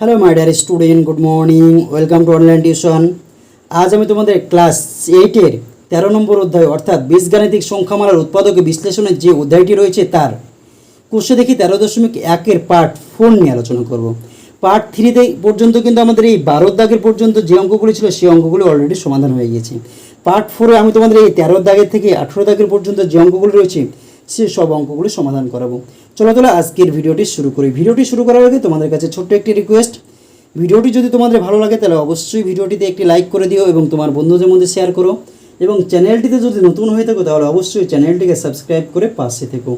Hello my dear student good morning welcome to online tuition আজ আমি তোমাদের class এইটের তেরো নম্বর অধ্যায়, অর্থাৎ বীজগাণিতিক সংখ্যামালার উৎপাদক বিশ্লেষণের যে অধ্যায়টি রয়েছে তার কোষে দেখি তেরো দশমিক একের পার্ট ফোর নিয়ে আলোচনা করব। পার্ট থ্রিতে পর্যন্ত কিন্তু আমাদের এই বারো দাগের পর্যন্ত যে অঙ্কগুলি ছিল, সেই অঙ্কগুলি অলরেডি সমাধান হয়ে গেছে। পার্ট ফোরে আমি তোমাদের এই তেরো দাগের থেকে আঠেরো দাগের পর্যন্ত যে অঙ্কগুলি রয়েছে, সে সব অঙ্কগুলি সমাধান করাবো। চলো তাহলে আজকের ভিডিওটি শুরু করি। ভিডিওটি শুরু করার আগে তোমাদের কাছে ছোট্ট একটি রিকোয়েস্ট ভিডিওটি যদি তোমাদের ভালো লাগে, তাহলে অবশ্যই ভিডিওটিতে একটি লাইক করে দিও এবং তোমার বন্ধুদের মধ্যে শেয়ার করো। এবং চ্যানেলটিতে যদি নতুন হয়ে থাকো, তাহলে অবশ্যই চ্যানেলটিকে সাবস্ক্রাইব করে পাশে থেকো।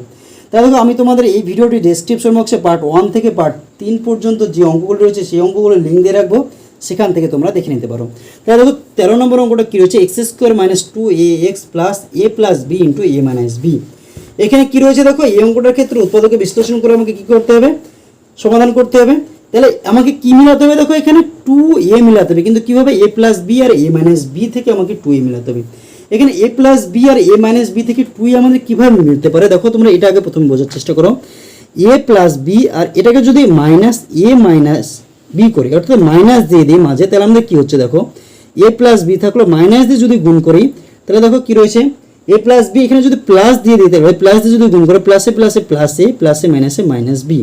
তাহলে দেখো, আমি তোমাদের এই ভিডিওটি ডেসক্রিপশন বক্সে পার্ট ওয়ান থেকে পার্ট তিন পর্যন্ত যে অঙ্কগুলো রয়েছে, সেই অঙ্কগুলো লিঙ্ক দিয়ে রাখব। সেখান থেকে তোমরা দেখে নিতে পারো। তাহলে দেখো, তেরো নম্বর অঙ্কটা কী রয়েছে? X square minus two a x plus a plus b into a minus b এখানে কী রয়েছে দেখো? এই অঙ্কটার ক্ষেত্রে উৎপাদকে বিশ্লেষণ করে আমাকে কী করতে হবে? সমাধান করতে হবে। তাহলে আমাকে কি মিলাতে হবে দেখো এখানে? টু এ মিলাতে হবে। কিন্তু কীভাবে? এ প্লাস বি আর এ মাইনাস বি থেকে আমাকে টু এ মিলাতে হবে। এখানে এ প্লাস বি আর এ মাইনাস বি থেকে টু এ আমাদের কীভাবে মিলতে পারে? দেখো, তোমরা এটা আগে প্রথমে বোঝার চেষ্টা করো। এ প্লাস বি আর এটাকে যদি মাইনাস এ মাইনাস বি করি, অর্থাৎ মাইনাস দিয়ে দিই মাঝে, তাহলে আমাদের কী হচ্ছে দেখো? এ প্লাস বি থাকল মাইনাস দিয়ে যদি গুণ করি, তাহলে দেখো কী রয়েছে? এ প্লাস বি এখানে যদি প্লাস দিয়ে দিতে হবে প্লাস দিয়ে যদি গুণ করে প্লাসে প্লাসে প্লাসে প্লাসে মাইনাসে মাইনাস বি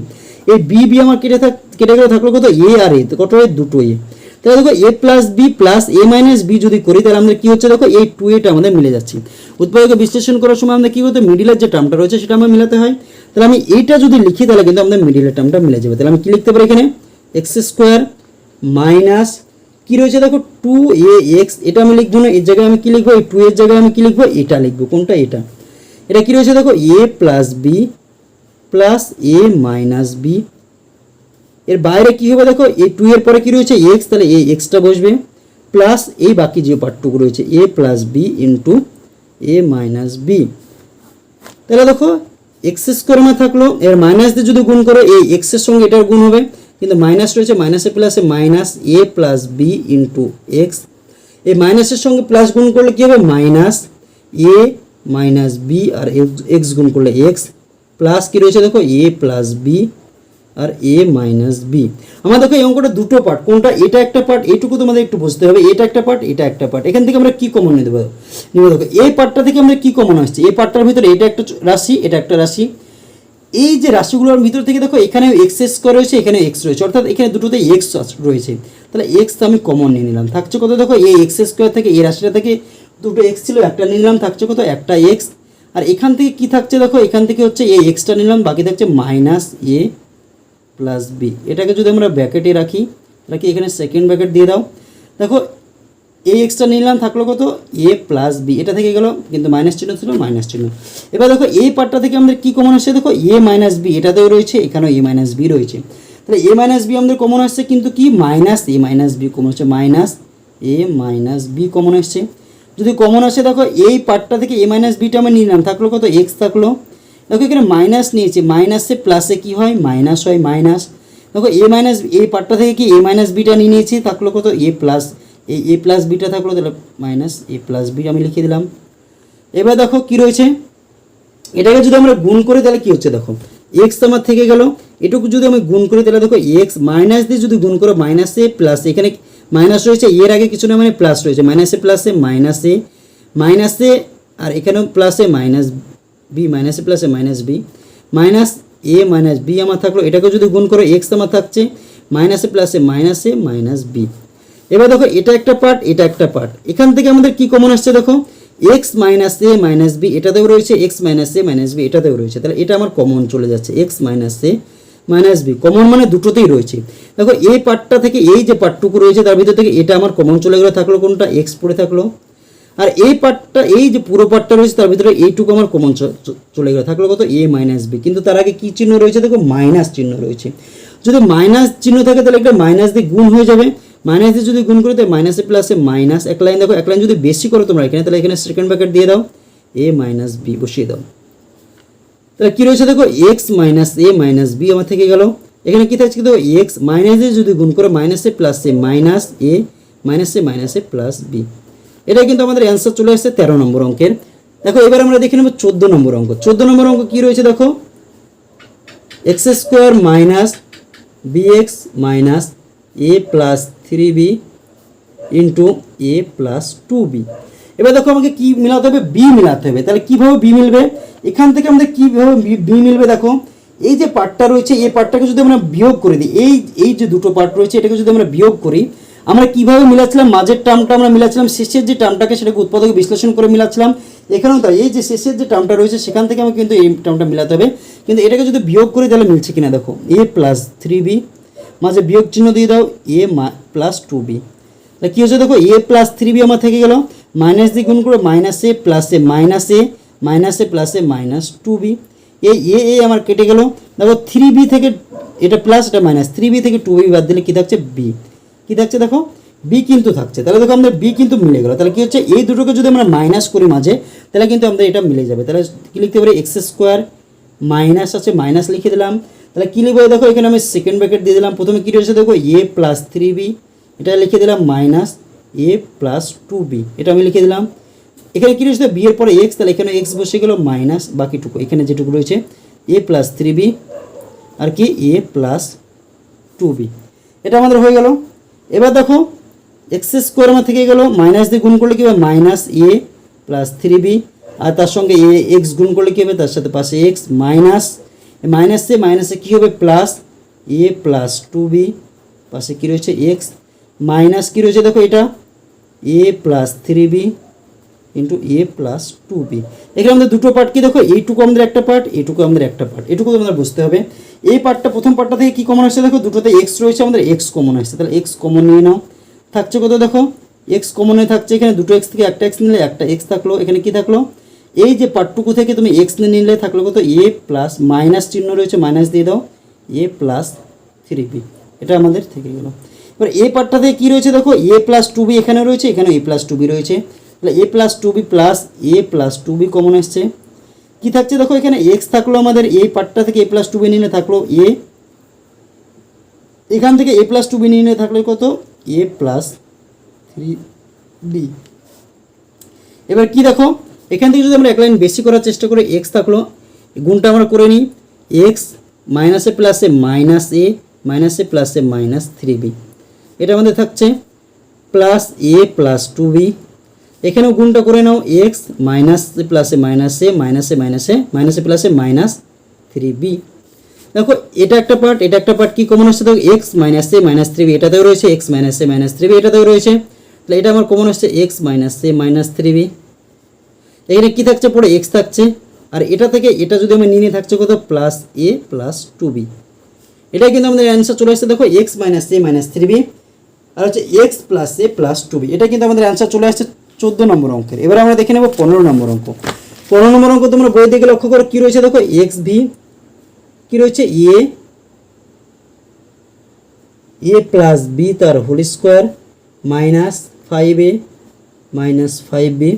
এই বি বি আমার কেটে থাক, কেটে গেলে থাকল কত? এ আর এ কত হয়? দুটো এ তাহলে দেখো a plus b plus a minus b যদি করি, তাহলে আমাদের কি হচ্ছে? দেখো, এই টু এটা আমাদের মিলে যাচ্ছে। উৎপাদকে বিশ্লেষণ করার সময় আমাদের কি করতে মিডিলের যে টার্মটা রয়েছে, সেটা আমার মিলাতে হয়। তাহলে আমি এইটা যদি লিখি, তাহলে কিন্তু আমাদের মিডিলের টার্মটা মিলে যাবে। তাহলে আমি কি লিখতে পারি এখানে? এক্স স্কোয়ার মাইনাস কি রয়েছে দেখো টু এ এক্স এটা আমি লিখব না, এর জায়গায় আমি কি লিখব, এই টু এর জায়গায় আমি কি লিখব, এটা লিখব, কোনটা, এটা। এটা কি রয়েছে দেখো a plus b plus a minus b এর বাইরে কি হবে দেখো এ টু এর পরে কি রয়েছে এক্স তাহলে এ এক্সটা বসবে প্লাস এই বাকি যে পার্টটুকু রয়েছে a plus b into a minus b তাহলে দেখো এক্স স্কোয়ার মা থাকল, এর মাইনাস দিয়ে যদি গুণ করো, এই এক্সের সঙ্গে এটার গুণ হবে কিন্তু মাইনাস রয়েছে মাইনাসে প্লাসে minus a plus b into x এই মাইনাসের সঙ্গে প্লাস গুণ করলে কী হবে? মাইনাস এ মাইনাস বি আর এক্স গুণ করলে এক্স প্লাস কী রয়েছে দেখো? এ প্লাস বি আর এ মাইনাস বি আমার দেখো এই অঙ্কটা দুটো পার্ট কোনটা এটা একটা পার্ট এইটুকু তোমাদের একটু বুঝতে হবে, এটা একটা পার্ট এটা একটা পার্ট এখান থেকে আমরা কি কমন নিতে পারব দেখো, এই পার্টটা থেকে আমরা কি কমন আসছে? এই পার্টটার ভিতরে এটা একটা রাশি, এটা একটা রাশি। এই যে রাশিগুলোর ভিতর থেকে দেখো এখানে এক্স স্কোয়ার রয়েছে এখানে এক্স রয়েছে। অর্থাৎ এখানে দুটোতে এক্স রয়েছে। তাহলে এক্স তো আমি কমন নিয়ে নিলাম। থাকছে কত? দেখো, এই এক্স স্কোয়ার থেকে, এই রাশিটা থেকে দুটো এক্স ছিল, একটা নিয়ে নিলাম, থাকছে কত? একটা এক্স আর এখান থেকে কি থাকছে? দেখো, এখান থেকে হচ্ছে এই এক্সটা নিলাম, বাকি থাকছে মাইনাস এ প্লাস বি এটাকে যদি আমরা ব্যাকেটে রাখি রাখি এখানে সেকেন্ড ব্যাকেট দিয়ে দাও? দেখো এই এক্সট্রা নিলাম থাকল কত? এ প্লাস বি এটা থেকে গেল কিন্তু মাইনাস চিহ্ন ছিল মাইনাস চিহ্ন। এবার দেখো, এই পার্টটা থেকে আমাদের কি কমন আসছে? দেখো এ মাইনাস বি এটাতেও রয়েছে, এখানেও এ মাইনাস বি রয়েছে। তাহলে এ মাইনাস বি আমাদের কমন আসছে কিন্তু কি? Minus a minus b common হচ্ছে minus a minus b common আসছে। যদি কমন আসে, দেখো, এই পার্টটা থেকে এ মাইনাস বিটা আমরা নিলাম। থাকল কত? এক্স থাকল। দেখো, এখানে মাইনাস নিয়েছি। মাইনাসে প্লাসে কি হয়? মাইনাস হয় মাইনাস দেখো এ মাইনাস এই পার্টটা থেকে কি? এ মাইনাস বিটা নিয়ে নিয়েছি। থাকল কত? এ প্লাস এই এ প্লাস বিটা থাকল তাহলে মাইনাস এ প্লাস বি আমি লিখে দিলাম। এবার দেখো কি রয়েছে? এটাকে যদি আমরা গুণ করি তাহলে কি হচ্ছে দেখো? এক্স আমার থেকে গেল। এটুকু যদি আমি গুণ করি তাহলে দেখো এক্স মাইনাস দিয়ে যদি গুণ করো মাইনাসে প্লাস এখানে মাইনাস রয়েছে, এর আগে কিছু না মানে প্লাস রয়েছে। মাইনাসে প্লাসে মাইনাসে মাইনাসে আর এখানেও প্লাসে মাইনাস বি মাইনাসে প্লাসে minus B minus A minus B আমার থাকল। এটাকে যদি গুণ করো এক্স আমার থাকছে। মাইনাসে প্লাসে মাইনাসে মাইনাস বি এবার দেখো, এটা একটা পার্ট এটা একটা পার্ট এখান থেকে আমাদের কি কমন আসছে দেখো? X minus A minus B এটাতেও রয়েছে X minus A minus B এটাতেও রয়েছে। তাহলে এটা আমার কমন চলে যাচ্ছে X minus A minus B common মানে দুটোতেই রয়েছে। দেখো, এই পার্টটা থেকে এই যে পার্টটুকু রয়েছে, তার ভিতর থেকে এটা আমার কমন চলে গেলো, থাকল কোনটা? এক্স পড়ে থাকল। আর এই পার্টটা এই যে পুরো পার্টটা রয়েছে, তার ভিতরে এইটুকু আমার কমন চলে গেলো, থাকল কত? এ মাইনাস বি কিন্তু তার আগে কী চিহ্ন রয়েছে? দেখো মাইনাস চিহ্ন রয়েছে। যদি মাইনাস চিহ্ন থাকে, তাহলে একটা মাইনাস দিয়ে গুণ হয়ে যাবে। মাইনাস যদি গুণ করে তাহলে মাইনাসে প্লাসে মাইনাস এক লাইন দেখো, এক লাইন যদি বেশি করো তোমরা এখানে, তাহলে এখানে সেকেন্ড ব্র্যাকেট দিয়ে দাও। এ মাইনাস বি বসিয়ে দাও। তাহলে কী রয়েছে দেখো X minus A minus B আমার থেকে গেল। এখানে কী থাকছে দেখো এক্স মাইনাসে যদি গুণ করো মাইনাসে প্লাসে মাইনাস এ মাইনাসে মাইনাসে প্লাস বি এটা কিন্তু আমাদের অ্যান্সার চলে আসছে তেরো নম্বর অঙ্কের। দেখো, এবার আমরা দেখে নেব চোদ্দ নম্বর অঙ্ক। চোদ্দ নম্বর অঙ্ক কী রয়েছে দেখো? X square minus B X minus A plus three B into A plus two B. এবার দেখো আমাকে কি মিলাতে হবে? বি মিলাতে হবে। তাহলে কীভাবে বি মিলবে? এখান থেকে আমাদের কীভাবে বি মিলবে দেখো? এই যে পার্টটা রয়েছে, এই পার্টটাকে যদি আমরা বিয়োগ করে দিই, এই এই যে দুটো পার্ট রয়েছে, এটাকে যদি আমরা বিয়োগ করি, আমরা কীভাবে মিলাচ্ছিলাম? মাঝের টার্মটা আমরা মিলাচ্ছিলাম, শেষের যে টার্মটাকে সেটাকে উৎপাদকে বিশ্লেষণ করে মিলাচ্ছিলাম। এখানেও তাই, এই যে শেষের যে টার্মটা রয়েছে, সেখান থেকে আমাকে কিন্তু এই টার্মটা মিলাতে হবে। কিন্তু এটাকে যদি বিয়োগ করি, তাহলে মিলছে কিনা দেখো? এ প্লাস থ্রি বি মাঝে বিয়োগ চিহ্ন দিয়ে দাও এ প্লাস টু বি তাহলে কী হচ্ছে দেখো এ প্লাস থ্রি বি আমার থেকে গেল মাইনাস দিয়ে গুণ করে minus A plus A minus A minus A plus A minus two B এই এ এ আমার কেটে গেল, দেখো থ্রি বি থেকে এটা প্লাস এটা মাইনাস থ্রি বি থেকে টু বি বাদ দিলে কী থাকছে? বি কী থাকছে দেখো? বি কিন্তু থাকছে। তাহলে দেখো আমাদের বি কিন্তু মিলে গেল। তাহলে কী হচ্ছে? এই দুটোকে যদি আমরা মাইনাস করি মাঝে, তাহলে কিন্তু আমাদের এটা মিলে যাবে। তাহলে কী লিখতে পারি? এক্স স্কোয়ার মাইনাস আছে মাইনাস লিখে দিলাম। তাহলে কী লিখব? দেখো, এখানে আমি সেকেন্ড ব্র্যাকেট দিয়ে দিলাম। প্রথমে কী রয়েছে দেখো? এ প্লাস থ্রি বি এটা লিখে দিলাম minus A plus two B এটা আমি লিখে দিলাম। এখানে কী রয়েছে? বি এর পরে এক্স তাহলে এখানে এক্স বসে গেল মাইনাস বাকিটুকু। এখানে যেটুকু রয়েছে এ প্লাস থ্রি বি আর কি এ প্লাস টু বি এটা আমাদের হয়ে গেল। এবার দেখো এক্স স্কোয়ার আমার থেকে গেল। মাইনাস দিয়ে গুণ করলে কী হবে? Minus A plus three B আর তার সঙ্গে এ এক্স গুণ করলে কী হবে? তার সাথে পাশে এক্স মাইনাস মাইনাসে মাইনাসে কী হবে? Plus A plus two B পাশে কী রয়েছে? এক্স মাইনাস কী রয়েছে? দেখো এটা। A plus three B into A plus two B এখানে আমাদের দুটো পার্ট কি? দেখো, এইটুকু আমাদের একটা পার্ট এইটুকু আমাদের একটা পার্ট এটুকু আমাদের বুঝতে হবে। এই পার্টটা প্রথম পার্টটা থেকে কি কমন আসছে? দেখো, দুটোতে এক্স রয়েছে, আমাদের এক্স কমন আসছে। তাহলে এক্স কমন নিয়ে নাও। থাকছে কত? দেখো এক্স কমনে থাকছে। এখানে দুটো এক্স থেকে একটা এক্স নিলে একটা এক্স থাকল। এখানে কি থাকল? এই যে পার্টটুকু থেকে তুমি এক্স নিলে থাকলে কত? এ প্লাস মাইনাস চিহ্ন রয়েছে মাইনাস দিয়ে দাও। এ প্লাস থ্রি বি এটা আমাদের থেকে গেল। এবার এ পার্টটা থেকে কী রয়েছে দেখো? এ প্লাস টু বি এখানে রয়েছে এখানে এ প্লাস টু বি রয়েছে। তাহলে A plus two B plus A plus two B common আসছে কী থাকছে দেখো এখানে? এক্স থাকল আমাদের এই পার্টটা থেকে এ প্লাস টু বি নিলে থাকল এ এখান থেকে এ প্লাস টু বি নিলে থাকলে কত? এ প্লাস থ্রি বি এবার কি দেখো? এখান থেকে যদি আমরা এক লাইন বেশি করার চেষ্টা করি এক্স থাকল গুণটা আমরা করে নিই এক্স মাইনাসে প্লাসে মাইনাস এ মাইনাসে প্লাসে মাইনাস থ্রি বি এটা আমাদের থাকছে plus A plus two B এখানেও গুণটা করে নাও এক্স মাইনাস প্লাসে মাইনাসে মাইনাসে মাইনাসে মাইনাসে প্লাসে মাইনাস থ্রি বি দেখো এটা একটা পার্ট এটা একটা পার্ট কি কমন আসছে দেখো X minus A minus three B এটাতেও রয়েছে X minus A minus three B এটাতেও রয়েছে তাহলে এটা আমার কমন আসছে X minus A minus three B এখানে কী থাকছে? পরে এক্স থাকছে। আর এটা থেকে এটা যদি আমি নিয়ে থাকছে কত? Plus A plus two B এটাই কিন্তু আমাদের অ্যান্সার চলে আসছে। দেখো X minus A minus three B আর হচ্ছে X plus A plus two B এটা কিন্তু আমাদের অ্যান্সার চলে আসছে চোদ্দ নম্বর অঙ্কের। এবার আমরা দেখে নেব পনেরো নম্বর অঙ্ক। পনেরো নম্বর অঙ্ক তোমরা বই দেখে লক্ষ্য করো, কী রয়েছে? দেখো এক্স ভি কী রয়েছে? এ এ প্লাস বি তার whole square minus five A minus five B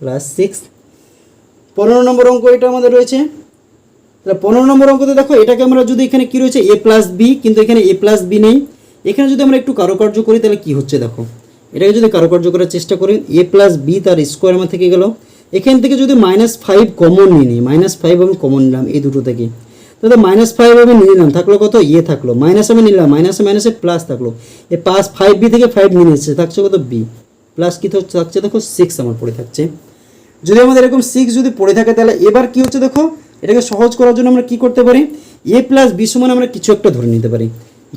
plus six পনেরো নম্বর অঙ্ক এটা আমাদের রয়েছে। তাহলে পনেরো নম্বর অঙ্কতে দেখো, এটাকে আমরা যদি এখানে কী রয়েছে? এ প্লাস বি কিন্তু এখানে এ প্লাস বি নেই। এখানে যদি আমরা একটু কারুকার্য করি, তাহলে কি হচ্ছে দেখো? এটাকে যদি কারুকার্য করার চেষ্টা করি এ প্লাস বি তার স্কোয়ার আমার থেকে গেল। এখান থেকে যদি মাইনাস ফাইভ কমন নিয়ে নিই মাইনাস ফাইভ আমি কমন নিলাম এই দুটো থেকে। তাহলে মাইনাস ফাইভ আমি নিয়ে নিলাম, থাকল কত? ইয়ে থাকল। মাইনাস আমি নিলাম মাইনাসে মাইনাসে প্লাস থাকল। এ পাঁচ ফাইভ বি থেকে ফাইভ নিয়ে নিচ্ছে, থাকছে কত? বি প্লাস কী থাকছে? দেখো সিক্স আমার পড়ে থাকছে। যদি আমাদের এরকম সিক্স যদি পড়ে থাকে, তাহলে এবার কি হচ্ছে দেখো? এটাকে সহজ করার জন্য আমরা কি করতে পারি? এ প্লাস বি সমান আমরা কিছু একটা ধরে নিতে পারি।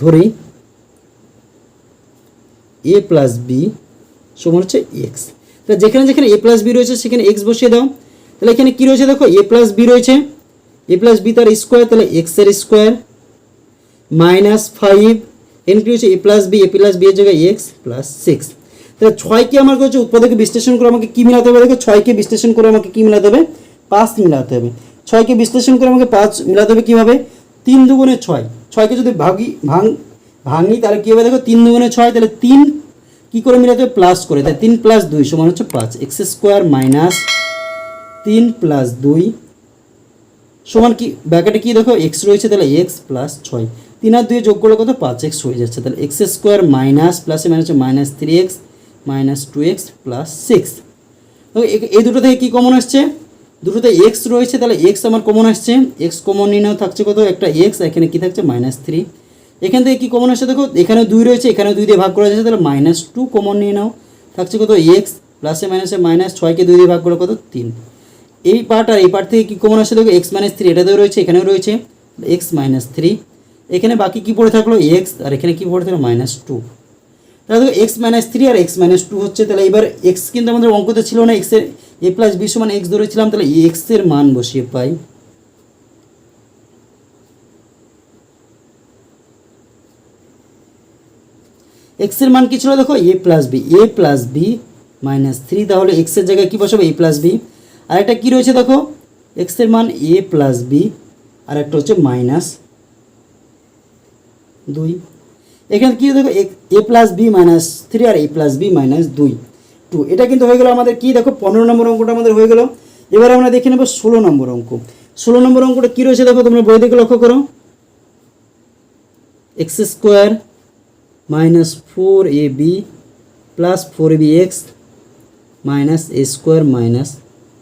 ধরি এ প্লাস বি সমান হচ্ছে এক্স তাহলে যেখানে যেখানে এ প্লাস বি রয়েছে, সেখানে এক্স বসিয়ে দাও। তাহলে এখানে কী রয়েছে দেখো? এ প্লাস বি রয়েছে। এ প্লাস বি তার স্কোয়ার তাহলে এক্সের স্কোয়ার মাইনাস ফাইভ এন কি হচ্ছে A plus B A plus B এর জায়গায় এক্স প্লাস সিক্স তাহলে ছয়কে আমার হচ্ছে উৎপাদকে বিশ্লেষণ করে আমাকে কী মিলাতে হবে? দেখো ছয়কে বিশ্লেষণ করে আমাকে কী মিলাতে হবে? পাঁচ মিলাতে হবে। ছয়কে বিশ্লেষণ করে আমাকে পাঁচ মিলাতে হবে কীভাবে? তিন দুগুণে ছয়। ছয়কে যদি ভাগি, ভাঙ, ভাঙি, তাহলে কী হবে? দেখো তিন দুগুণে ছয়, তাহলে তিন কী করে মিলাতে হবে? প্লাস করে। তাহলে তিন প্লাস দুই সমান হচ্ছে পাঁচ। এক্স স্কোয়ার মাইনাস তিন প্লাস দুই সমান কি? ব্যাকেটে কি দেখো? এক্স রয়েছে, তাহলে এক্স প্লাস ছয়। তিন আর দুই যোগ করলে কত? পাঁচ। এক্স হয়ে যাচ্ছে। তাহলে এক্স স্কোয়ার মাইনাস প্লাসে minus minus three X minus two X plus six এই দুটো থেকে কী কমন আসছে? দুটোতে এক্স রয়েছে, তাহলে এক্স আমার কমন আসছে। এক্স কমন নিয়ে নেওয়া থাকছে কত? একটা এক্স এখানে কী থাকছে? মাইনাস থ্রি এখান থেকে কি কমন আসছে? দেখো এখানে দুই রয়েছে এখানে দুই দিয়ে ভাগ করা যাচ্ছে, তাহলে মাইনাস টু কমন নিয়ে নাও। থাকছে কত? এক্স প্লাসে মাইনাসে মাইনাস ছয়কে দুই দিয়ে ভাগ করলে কত? তিন। এই পার্ট আর এই পার্ট থেকে কী কমন আসছে? দেখো এক্স মাইনাস থ্রি এটাতেও রয়েছে, এখানেও রয়েছে। এক্স মাইনাস থ্রি এখানে বাকি কী পড়ে থাকল? এক্স আর এখানে কী পড়ে থাকল? মাইনাস টু তাহলে দেখো এক্স মাইনাস থ্রি আর এক্স মাইনাস টু হচ্ছে, তাহলে এবার এক্স কিন্তু আমাদের অঙ্কতে ছিল না এক্সের এ প্লাস বি সমান এক্স ধরেছিলাম, তাহলে এক্সের মান বসিয়ে পাই। এক্সের মান কি ছিল দেখো? A plus B A plus B minus three তাহলে এক্সের জায়গায় কী বসাবো? এ প্লাস বি আর একটা কী রয়েছে দেখো? এক্সের মান এ প্লাস বি আর একটা হচ্ছে মাইনাস দুই। এখানে কী দেখো, A plus B minus three R A plus B minus দুই। টু, এটা কিন্তু হয়ে গেল আমাদের কি? দেখো, পনেরো নম্বর অঙ্কটা আমাদের হয়ে গেল। এবার আমরা দেখে নেব ষোলো নম্বর অঙ্ক। ষোলো নম্বর অঙ্কটা কী রয়েছে দেখো, তোমরা বই দেখে লক্ষ্য করো। X square minus four A B plus four B X minus A square minus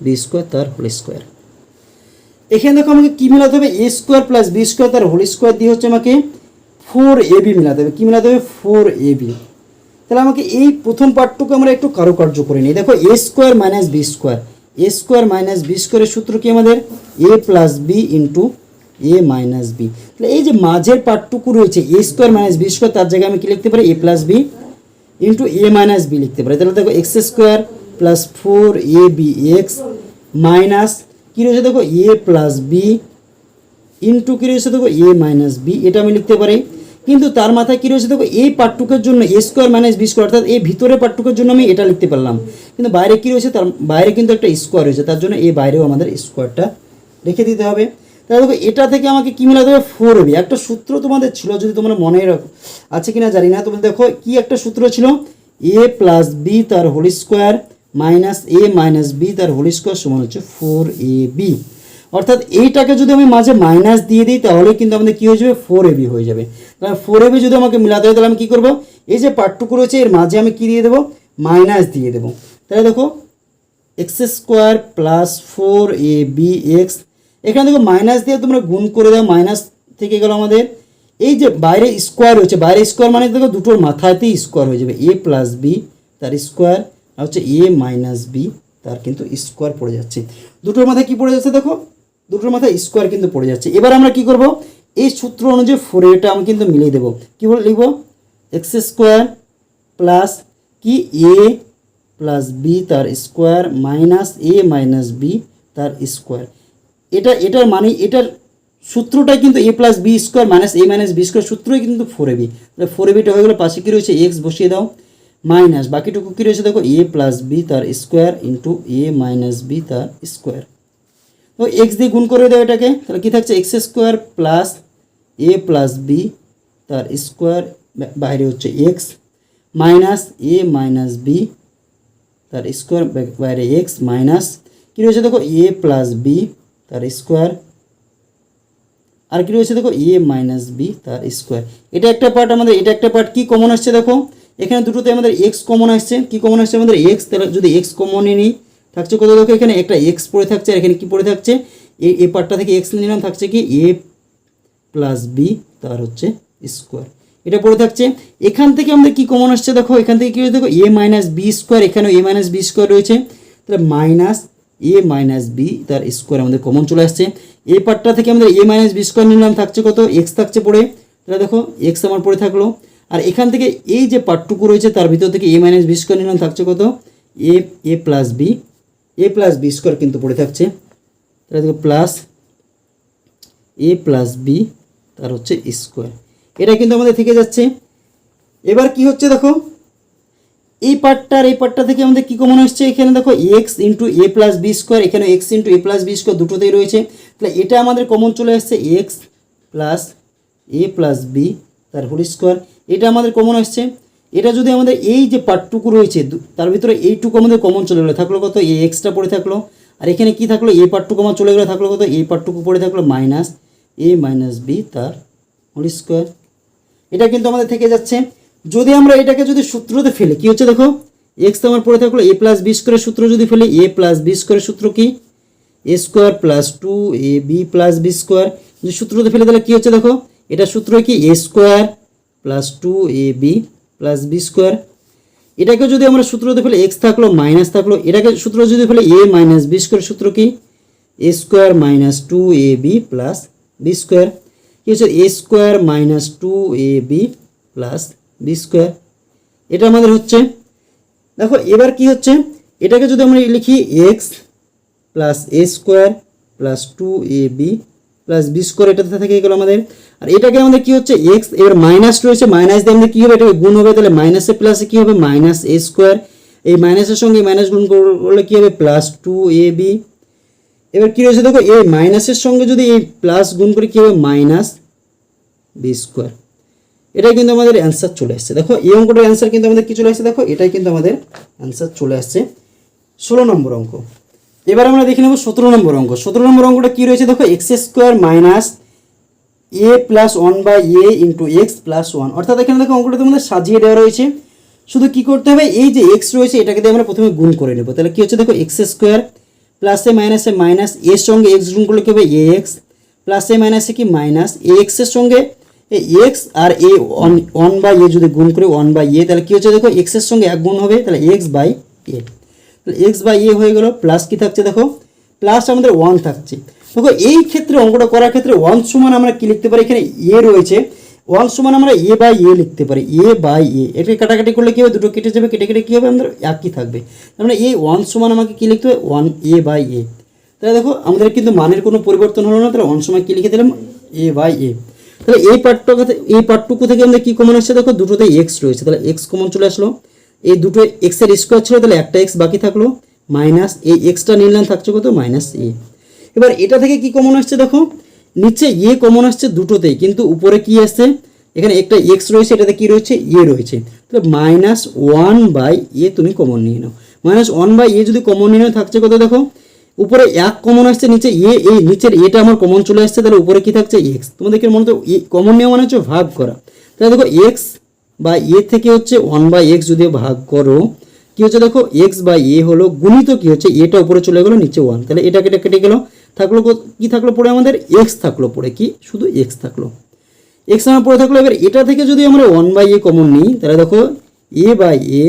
B square তার হোল স্কোয়ার এখানে দেখো, আমাকে কী মেলাতে হবে? A square plus B square তার হোল স্কোয়ার দিয়ে হচ্ছে আমাকে ফোর এ বি মেলাতে হবে। কী মেলাতে হবে? Four A B. তাহলে আমাকে এই প্রথম পার্টটুকু আমরা একটু কারুকার্য করে নিই। দেখো, A square minus B square. A square minus B স্কোয়ারের সূত্র কি আমাদের? A plus B into A minus B. তাহলে এই যে মাঝের পার্টটুকু রয়েছে, A square minus B square, তার জায়গায় আমি কি লিখতে পারি? A plus B into A minus B লিখতে পারি। তাহলে দেখো, X square plus four A B X minus কী রয়েছে? দেখো, এ প্লাস বি ইন্টু কী রয়েছে? দেখো, এ মাইনাস বি। এটা আমি লিখতে পারি। কিন্তু তার মাথায় কী রয়েছে দেখো, এই পার্টটুকের জন্য A square minus B square অর্থাৎ এই ভিতরে পার্টটুকের জন্য আমি এটা লিখতে পারলাম। কিন্তু বাইরে কী রয়েছে, তার বাইরে কিন্তু একটা স্কোয়ার রয়েছে, তার জন্য এই বাইরেও আমাদের স্কোয়ারটা রেখে দিতে হবে। তাহলে দেখো, এটা থেকে আমাকে কী মেলাতে হবে? ফোর বি একটা সূত্র তোমাদের ছিল, যদি তোমরা মনে রাখো, আছে কি না জানি না তুমি দেখো কি একটা সূত্র ছিল? এ প্লাস বি তার whole square minus A minus B তার হোল স্কোয়ার সমান হচ্ছে ফোর এ বি অর্থাৎ এইটাকে যদি আমি মাঝে মাইনাস দিয়ে দিই তাহলে কিন্তু আমাদের কী হয়ে যাবে? ফোর এবি হয়ে যাবে। তাহলে ফোর এবি যদি আমাকে মিলাতে হয়, তাহলে আমি কী করব? এই যে পার্টটুকু রয়েছে, এর মাঝে আমি কী দিয়ে দেবো? মাইনাস দিয়ে দেবো। তাহলে দেখো X square plus four A B X এখানে দেখো মাইনাস দিয়ে তোমরা গুণ করে দাও মাইনাস থেকে গেল আমাদের। এই যে বাইরে স্কোয়ার রয়েছে, বাইরে স্কোয়ার মানে দেখো দুটোর মাথাতেই স্কোয়ার হয়ে যাবে। এ প্লাস বি তার স্কোয়ার আর হচ্ছে এ মাইনাস বি তার কিন্তু স্কোয়ার পড়ে যাচ্ছে। দুটোর মাথায় কি পড়ে যাচ্ছে দেখো? দুটোর মাথায় স্কোয়ার কিন্তু পড়ে যাচ্ছে। এবার আমরা কি করব? এই সূত্র অনুযায়ী ফোর এটা আমি কিন্তু মিলিয়ে দেবো। কী বলে লিখব? এক্স স্কোয়ার প্লাস কি? এ প্লাস বি তার square minus A minus B তার স্কোয়ার এটা, এটার মানে এটার সূত্রটাই কিন্তু A plus B square minus A minus B square সূত্রই কিন্তু ফোর এবি তাহলে ফোর এবিটা হয়ে গেলো, পাশে কী রয়েছে? এক্স বসিয়ে দাও। মাইনাস বাকিটুকু কী রয়েছে? দেখো এ প্লাস বি তার square into A minus B তার স্কোয়ার তো এক্স দিয়ে গুণ করে দাও এটাকে, তাহলে কী থাকছে? X square plus A plus B তার স্কোয়ার বাইরে হচ্ছে X minus A minus B তার স্কোয়ার বাইরে এক্স মাইনাস কী রয়েছে দেখো? এ প্লাস বি তার স্কোয়ার আর কি রয়েছে দেখো? এ মাইনাস বি তার স্কোয়ার এটা একটা পার্ট আমাদের এটা একটা পার্ট কি কমন আসছে দেখো? এখানে দুটোতে আমাদের এক্স কমন আসছে। কি কমন আসছে আমাদের? এক্স তাহলে যদি এক্স কমনই নিই থাকছে কত দেখো এখানে? একটা এক্স পড়ে থাকছে, আর এখানে কি পড়ে থাকছে? এ এ পার্টটা থেকে এক্স নিলাম, থাকছে কি এ প্লাস বি তার হচ্ছে স্কোয়ার এটা পড়ে থাকছে। এখান থেকে আমাদের কি কমন আসছে দেখো? এখান থেকে কি হয়েছে দেখো? এ মাইনাস বি স্কোয়ার এখানেও এ মাইনাস বি স্কোয়ার রয়েছে। তাহলে মাইনাস এ মাইনাস বি তার স্কোয়ার আমাদের কমন চলে আসছে। এ পার্টটা থেকে আমাদের এ মাইনাস বি স্কোয়ার নিলাম, থাকছে কত? এক্স থাকছে পড়ে। তাহলে দেখো এক্স আমার পড়ে থাকল। আর এখান থেকে এই যে পার্টটুকু রয়েছে, তার ভিতর থেকে এ মাইনাস বি স্কোয়ার নিলাম, থাকছে কত? A A plus B A plus B square কিন্তু পড়ে থাকছে তাহলে দেখো প্লাস এ প্লাস বি তার হচ্ছে স্কোয়ার এটা কিন্তু আমাদের থেকে যাচ্ছে। এবার কি হচ্ছে দেখো? এই পার্টটা আর এই পার্টটা থেকে আমাদের কী কমন আসছে? এখানে দেখো X into A plus B square এখানে X into A plus B square দুটোতেই রয়েছে। তাহলে এটা আমাদের কমন চলে আসছে X plus A plus B তার হোল স্কোয়ার এটা আমাদের কমন আসছে। এটা যদি আমাদের এই যে পার্টটুকু রয়েছে তার ভিতরে এইটুকু আমাদের কমন চলে গেলো। থাকল কত? এই এক্সটা পড়ে থাকল। আর এখানে কি থাকল? এই পার্টটুকু আমার চলে গেলো। থাকল কত? এই পার্টটুকু পড়ে থাকল মাইনাস এ মাইনাস বি তার হোল স্কোয়ার এটা কিন্তু আমাদের থেকে যাচ্ছে। যদি আমরা এটাকে যদি সূত্রতে ফেলি, কি হচ্ছে দেখো? এক্স আমার পড়ে থাকল এ প্লাস বি স্কোয়ারের সূত্র যদি ফেলি এ প্লাস বি স্কোয়ারের সূত্র কি? A square plus two A B plus B square যদি সূত্রতে ফেলে, তাহলে কি হচ্ছে দেখো? এটা সূত্র কি? A square plus two A B plus B square এটাকে যদি আমরা সূত্রতে ফেলে এক্স থাকল মাইনাস থাকল, এটাকে সূত্র যদি ফেলে এ মাইনাস বি স্কোয়ার সূত্র কি? A square minus two A B plus B square কি হচ্ছে? A square minus two A B plus B square এটা আমাদের হচ্ছে, দেখো, এবার কি হচ্ছে? এটাকে যদি আমরা লিখি X plus A square plus two A B plus B square এটাতে থেকে গেলো আমাদের। আর এটাকে আমাদের কি হচ্ছে? এক্স এবার মাইনাস রয়েছে মাইনাস দিয়ে আমাদের কী হবে? এটাকে গুণ হবে, তাহলে মাইনাসে প্লাসে কী হবে? মাইনাস এ স্কোয়ার এই মাইনাসের সঙ্গে মাইনাস গুণ করলে কী হবে? প্লাস টু এ বি এবার কী রয়েছে দেখো? এই মাইনাসের সঙ্গে যদি এই প্লাস গুণ করে কী হবে? মাইনাস বি স্কোয়ার এটাই কিন্তু আমাদের অ্যান্সার চলে আসছে। দেখো, এই অঙ্কটার অ্যান্সার কিন্তু আমাদের কি চলে আসছে? দেখো, এটাই কিন্তু আমাদের অ্যান্সার চলে আসছে। ষোলো নম্বর অঙ্ক। এবার আমরা দেখে নেব সতেরো নম্বর অঙ্ক। সতেরো নম্বর অঙ্কটা কী রয়েছে? দেখো X square minus A plus one by A into X plus one অর্থাৎ এখানে দেখো, অঙ্কটা তোমাদের সাজিয়ে দেওয়া রয়েছে। শুধু কি করতে হবে? এই যে এক্স রয়েছে, এটাকে দিয়ে আমরা প্রথমে গুণ করে নেব। তাহলে কি হচ্ছে? দেখো এক্স স্কোয়ার প্লাসে মাইনাসে মাইনাস এর সঙ্গে এক্স গুণ করলে কি হবে? এ এক্স প্লাসে মাইনাসে কি? মাইনাস এ এক্সের সঙ্গে এই এক্স আর এ ওয়ান বাই এ যদি গুণ করে ওয়ান বাই এ তাহলে কি হচ্ছে? দেখো এক্সের সঙ্গে এক গুণ হবে, তাহলে X by A X by A হয়ে গেল প্লাস কি থাকছে দেখো? প্লাস আমাদের ওয়ান থাকছে। দেখো, এই ক্ষেত্রে অঙ্কটা করার ক্ষেত্রে ওয়ান সমান আমরা কি লিখতে পারি? এখানে এ রয়েছে। ওয়ান সমান আমরা এ বাই এ লিখতে পারি। এ বাই এ এটাকে কাটাকাটি করলে কী হবে? দুটো কেটে যাবে। কেটে কেটে কী হবে? আমাদের একই থাকবে। তার মানে এই ওয়ান সমান আমাকে কী লিখতে হবে? ওয়ান এ বাই এ তাহলে দেখো, আমাদের কিন্তু মানের কোনো পরিবর্তন হলো না। তাহলে ওয়ান সময় কী লিখে দিলাম? এ বাই এ তাহলে এই পার্টটুকু এই পার্টটুকু থেকে আমাদের কী কমন আসছে? দেখো দুটোতে এক্স রয়েছে। তাহলে এক্স কমন চলে আসলো। এই দুটো এক্সের স্কোয়ার ছিল, তাহলে একটা এক্স বাকি থাকল মাইনাস এই এক্সটা নিলাম, থাকছে কত? মাইনাস এ এবার এটা থেকে কি কমন আসছে দেখো? নিচে এ কমন আসছে দুটোতেই, কিন্তু উপরে কি আসছে? এখানে একটা এক্স রয়েছে, এটাতে কি রয়েছে? এ রয়েছে। তাহলে মাইনাস ওয়ান বাই এ তুমি কমন নিয়ে নাও। মাইনাস ওয়ান বাই এ যদি কমন নিয়ে থাকছে কত দেখো? উপরে এক কমন আসছে, নিচে এ এই নিচের এটা আমার কমন চলে আসছে, তাহলে উপরে কি থাকছে? এক্স তোমাদেরকে মনে তো কমন নেওয়া মানে হচ্ছে ভাগ করা। তাহলে দেখো এক্স বা এ থেকে হচ্ছে ওয়ান বাই এক্স যদি ভাগ করো, কি হচ্ছে দেখো এক্স বাই এ হলো গুণিত কি হচ্ছে, এটা উপরে চলে গেলো নিচে ওয়ান তাহলে এটা কেটে কেটে গেলো, থাকল কি থাকল পরে আমাদের? এক্স থাকল পরে কি? শুধু এক্স থাকল। এক্স আমার পরে থাকল, এবার এটা থেকে যদি আমরা ওয়ান বাই এ কমন নিই, তাহলে দেখো এ বাই এ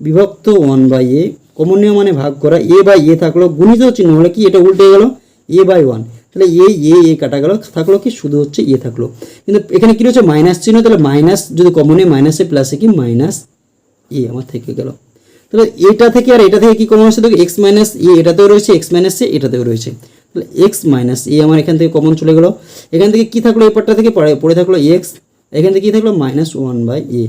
বিভক্ত ওয়ান বাই এ কমন নিয়ম মানে ভাগ করা এ বাই এ থাকল, গুণিত চিহ্ন হলে কি? এটা উল্টে গেল। এ বাই ওয়ান তাহলে এ এ এ কাটা গেল থাকল কি? শুধু হচ্ছে এ থাকল। কিন্তু এখানে কি রয়েছে? মাইনাস চিহ্ন। তাহলে মাইনাস যদি কমন নিয়ে মাইনাসে প্লাসে কি? মাইনাস এ আমার থেকে গেল। তাহলে এটা থেকে আর এটা থেকে কি কমন আসছে দেখো এক্স মাইনাস এ এটাতেও রয়েছে এক্স মাইনাস এ এটাতেও রয়েছে। তাহলে এক্স মাইনাস এ আমার এখান থেকে কমন চলে গেল। এখান থেকে কি থাকল? এই পার্টটা থেকে পড়ে পড়ে থাকল এক্স এখান থেকে কি থাকল? মাইনাস ওয়ান বাই এ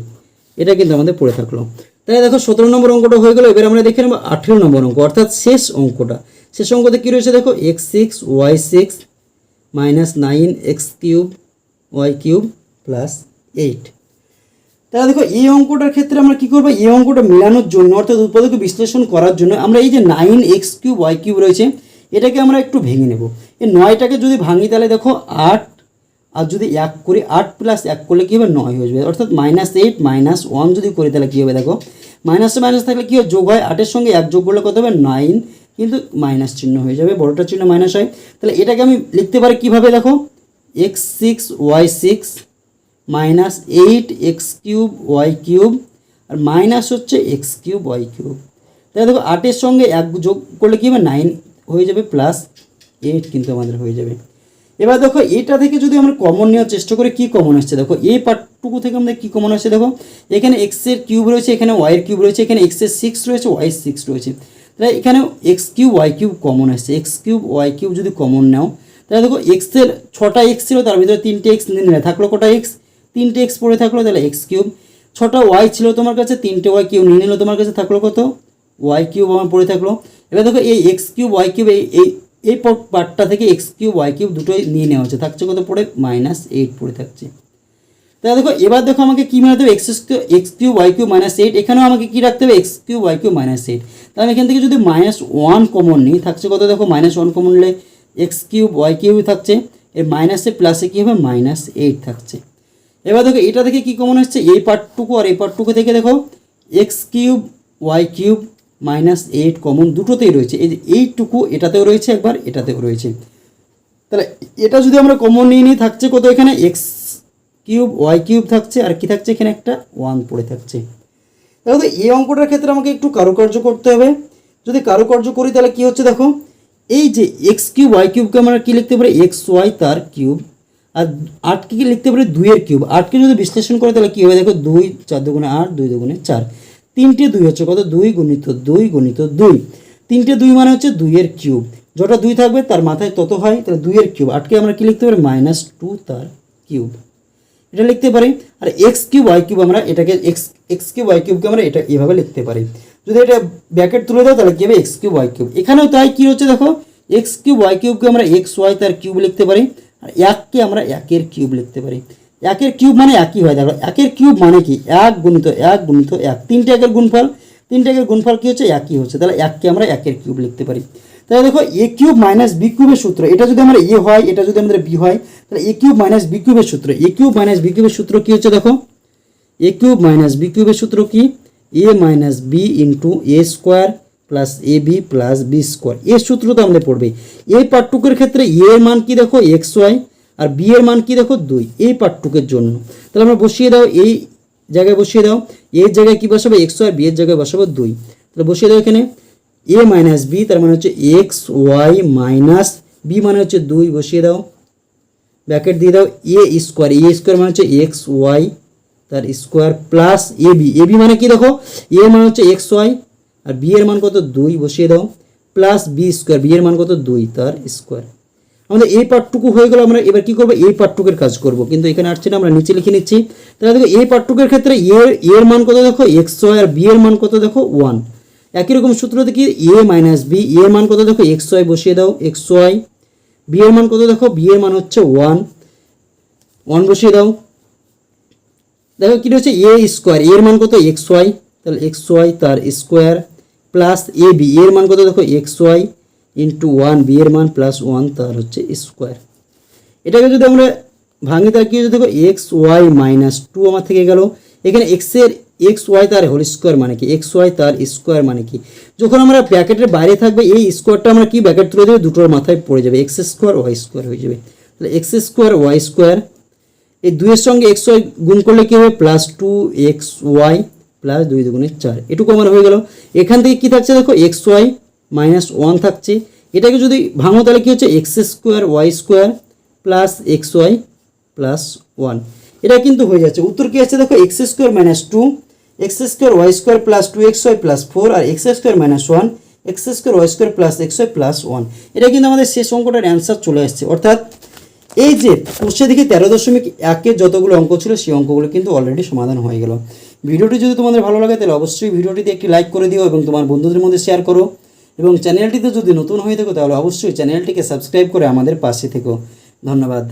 এটা কিন্তু আমাদের পড়ে থাকল। তাহলে দেখো সতেরো নম্বর অঙ্কটা হয়ে গেলো। এবার আমরা দেখে নেব আঠেরো নম্বর অঙ্ক, অর্থাৎ শেষ অঙ্কটা। শেষ অঙ্কতে কী রয়েছে দেখো? X six Y six minus nine X cube Y cube plus eight তাহলে দেখো, এই অঙ্কটার ক্ষেত্রে আমরা কী করব? এই অঙ্কটা মেলানোর জন্য, অর্থাৎ উৎপাদকে বিশ্লেষণ করার জন্য আমরা এই যে nine X cube Y cube রয়েছে, এটাকে আমরা একটু ভেঙে নেব। এই নয়টাকে যদি ভাঙি, তাহলে দেখো আট, আর যদি এক করি, আট প্লাস এক করলে কী হবে? নয় হয়ে যাবে। অর্থাৎ মাইনাস এইট মাইনাস ওয়ান যদি করি, তাহলে কী হবে দেখো? মাইনাসে মাইনাস থাকলে কী হয়? যোগ হয় আটের সঙ্গে এক যোগ করলে কত হবে? নাইন কিন্তু মাইনাস চিহ্ন হয়ে যাবে, বড়টার চিহ্ন মাইনাস হয়। তাহলে এটাকে আমি লিখতে পারি কীভাবে দেখো? X six Y six minus eight X cube Y cube আর মাইনাস হচ্ছে এক্স কিউব ওয়াই কিউব তাহলে দেখো আটের সঙ্গে এক যোগ করলে কী হবে? নাইন হয়ে যাবে প্লাস এইট কিন্তু আমাদের হয়ে যাবে। এবার দেখো এটা থেকে যদি আমরা কমন নেওয়ার চেষ্টা করি, কী কমন আসছে? দেখো এই পার্টটুকু থেকে আমাদের কী কমন আসছে? দেখো, এখানে এক্সের কিউব রয়েছে, এখানে ওয়াইয়ের কিউব রয়েছে, এখানে এক্সের সিক্স রয়েছে ওয়াই সিক্স রয়েছে। তাহলে এখানেও X cube Y cube common আসছে এক্স কিউব ওয়াই কিউব যদি কমন নাও, তাহলে দেখো এক্সের ছটা এক্স ছিল, তার ভিতরে তিনটে এক্স নিয়ে থাকল কটা এক্স তিনটে এক্স পড়ে থাকল, তাহলে এক্স কিউব ছটা ওয়াই ছিল তোমার কাছে, তিনটে ওয়াই কিউব নিয়ে নিলো তোমার কাছে, থাকল কত? ওয়াই কিউব আমার পড়ে থাকল। এবার দেখো এই এক্স কিউব ওয়াই কিউব এই এই এই পার্টটা থেকে এক্স কিউব ওয়াই কিউব দুটোই নিয়ে নেওয়া হচ্ছে। থাকছে কত পড়ে? মাইনাস এইট পড়ে থাকছে। তাহলে দেখো, এবার দেখো আমাকে কী মেলাতে হবে? X X cube Y cube minus eight এখানেও আমাকে কী রাখতে হবে? X cube Y cube minus eight তাহলে এখান থেকে যদি মাইনাস ওয়ান কমন নিই, থাকছে কত দেখো? মাইনাস ওয়ান কমন নিলে এক্স কিউব ওয়াই কিউব থাকছে। এর মাইনাসে প্লাসে কী হবে? মাইনাস এইট থাকছে। এবার দেখো, এটা থেকে কী কমন আসছে এই পার্টটুকু আর এই পার্টটুকু থেকে দেখো X cube Y cube minus eight common দুটোতেই রয়েছে। এই যে এইটুকু এটাতেও রয়েছে, একবার এটাতেও রয়েছে। তাহলে এটা যদি আমরা কমন নিয়ে নিই, থাকছে কত এখানে? এক্স কিউব, ওয়াই কিউব থাকছে, আর কি থাকছে এখানে একটা? ওয়ান পড়ে থাকছে। তাহলে এই অঙ্কটার ক্ষেত্রে আমাকে একটু কারুকার্য করতে হবে। যদি কারুকার্য করি, তাহলে কি হচ্ছে দেখো? এই যে এক্স কিউব ওয়াই কিউবকে আমরা কী লিখতে পারি? এক্স ওয়াই তার কিউব। আর আটকে কি লিখতে পারি? দুইয়ের কিউব। আটকে যদি বিশ্লেষণ করে, তাহলে কী হবে? দেখো, দুই, চার দুগুণে আট, দুই দুগুণে চার। তিনটে দুই হচ্ছে কত? দুই গুণিত দুই গুণিত দুই। তিনটে দুই মানে হচ্ছে দুইয়ের কিউব। যটা দুই থাকবে, তার মাথায় তত হয়, তাহলে দুইয়ের কিউব। আটকে আমরা কী লিখতে পারি? মাইনাস টু তার কিউব। এটা লিখতে পারি। আর এক্স কিউব ওয়াই কিউব আমরা এটাকে এক্স এক্স কিউব ওয়াই কিউবকে আমরা এটা এভাবে লিখতে পারি। যদি এটা ব্যাকেট তুলে দাও, তাহলে কি হবে? X cube Y cube. এখানেও তাই কি হচ্ছে দেখো? এক্স কিউব ওয়াই কিউবকে আমরা এক্স ওয়াই তার কিউব লিখতে পারি। আর এককে আমরা একের কিউব লিখতে পারি। একের কিউব মানে একই হয়। দেখো, একের কিউব মানে কি? এক গুণিত এক গুণিত এক। তিনটে একের গুণফল। তিনটে একের গুণফল কি হচ্ছে? একই হচ্ছে। তাহলে এককে আমরা একের কিউব লিখতে পারি। তাহলে দেখো এ কিউব মাইনাস বি কিউবের সূত্র, এটা যদি আমরা এ হয়, এটা যদি আমাদের বি হয়, তাহলে এ কিউব মাইনাস বি কিউবের সূত্র এ কিউব মাইনাস বি কিউবের সূত্র কি হচ্ছে দেখো? এ কিউব মাইনাস বি কিউবের সূত্র কি? A minus B into A square plus A B plus B square এর সূত্র তো আমাদের পড়বে। এই পার্টটুকের ক্ষেত্রে এ এর মান কি দেখো? এক্স ওয়াই আর বি এর মান কি দেখো? দুই। এই পার্টটুকের জন্য। তাহলে আমরা বসিয়ে দাও, এই জায়গায় বসিয়ে দাও। এর জায়গায় কি বসাবো? এক্স ওয়াই বি এর জায়গায় বসাবো দুই। তাহলে বসিয়ে দাও এখানে। এ মাইনাস বি তার মানে হচ্ছে এক্স ওয়াই মাইনাস বি মানে হচ্ছে দুই, বসিয়ে দাও। ব্র্যাকেট দিয়ে দাও এ স্কোয়ার এ স্কোয়ার মানে হচ্ছে এক্স ওয়াই তার square plus A B A B মানে কি দেখো? এ মানে হচ্ছে এক্স ওয়াই আর বি এর মান কত? দুই, বসিয়ে দাও। প্লাস বি স্কোয়ার বি এর মান কত? দুই, তার স্কোয়ার আমাদের এই পার্টটুকু হয়ে গেল, আমরা এবার কি করব? এই পার্টটুকের কাজ করব। কিন্তু এখানে আসছে না, আমরা নিচে লিখে নিচ্ছি। তাহলে দেখো, এই পার্টটুকের ক্ষেত্রে এর এর মান কত দেখো? এক্স ওয়াই আর বি এর মান কত দেখো? ওয়ান একই রকম সূত্র দেখি এ মাইনাস বি এর মান কত দেখো? এক্স ওয়াই বসিয়ে দাও এক্স ওয়াই বি এর মান কত দেখো? বি এর মান হচ্ছে ওয়ান ওয়ান বসিয়ে দাও। দেখো কী হচ্ছে? এ স্কোয়ার এর মান কত? এক্স ওয়াই তাহলে এক্স ওয়াই তার স্কোয়ার প্লাস এ বি এর মান কত দেখো? X Y into one B এর মান প্লাস ওয়ান তার হচ্ছে স্কোয়ার এটাকে যদি আমরা ভাঙি, তাহলে কি হচ্ছে? দেখো এক্স ওয়াই মাইনাস টু আমার থেকে গেল। এখানে এক্সের এক্স ওয়াই তার হোল স্কোয়ার মানে কি? এক্স ওয়াই তার স্কোয়ার মানে কি? যখন আমরা ব্র্যাকেটের বাইরে থাকবে, এই স্কোয়ারটা আমরা কি ব্র্যাকেট তুলে দেবে? দুটোর মাথায় পড়ে যাবে। এক্স স্কোয়ার ওয়াই স্কোয়ার হয়ে যাবে। তাহলে এক্স স্কোয়ার ওয়াই স্কোয়ার এই দুইয়ের সঙ্গে এক্স ওয়াই গুণ করলে কী হবে? Plus two x y plus দুই দুগুণে চার। এটুকু আমার হয়ে গেল। এখান থেকে কী থাকছে দেখো? এক্স ওয়াই মাইনাস ওয়ান থাকছে। এটাকে যদি ভাঙো, তাহলে কী হচ্ছে? X square y square plus x y plus one এটা কিন্তু হয়ে যাচ্ছে। উত্তর কী আছে দেখো? X square minus two x square y square plus two x y plus four আর x square minus one, x square y square plus x y plus one. এটা কিন্তু আমাদের শেষ অঙ্কটার অ্যান্সার চলে আসছে অর্থাৎ এই যে কোষে দেখি তেরো দশমিক একের যতগুলো অঙ্ক ছিল, সেই অঙ্কগুলো কিন্তু অলরেডি সমাধান হয়ে গেল। ভিডিওটি যদি তোমাদের ভালো লাগে, তাহলে অবশ্যই ভিডিওটিতে একটি লাইক করে দিও এবং তোমার বন্ধুদের মধ্যে শেয়ার করো। এবং চ্যানেলটিতে যদি নতুন হয়ে থাকো, তাহলে অবশ্যই চ্যানেলটিকে সাবস্ক্রাইব করে আমাদের পাশে থেকো। ধন্যবাদ।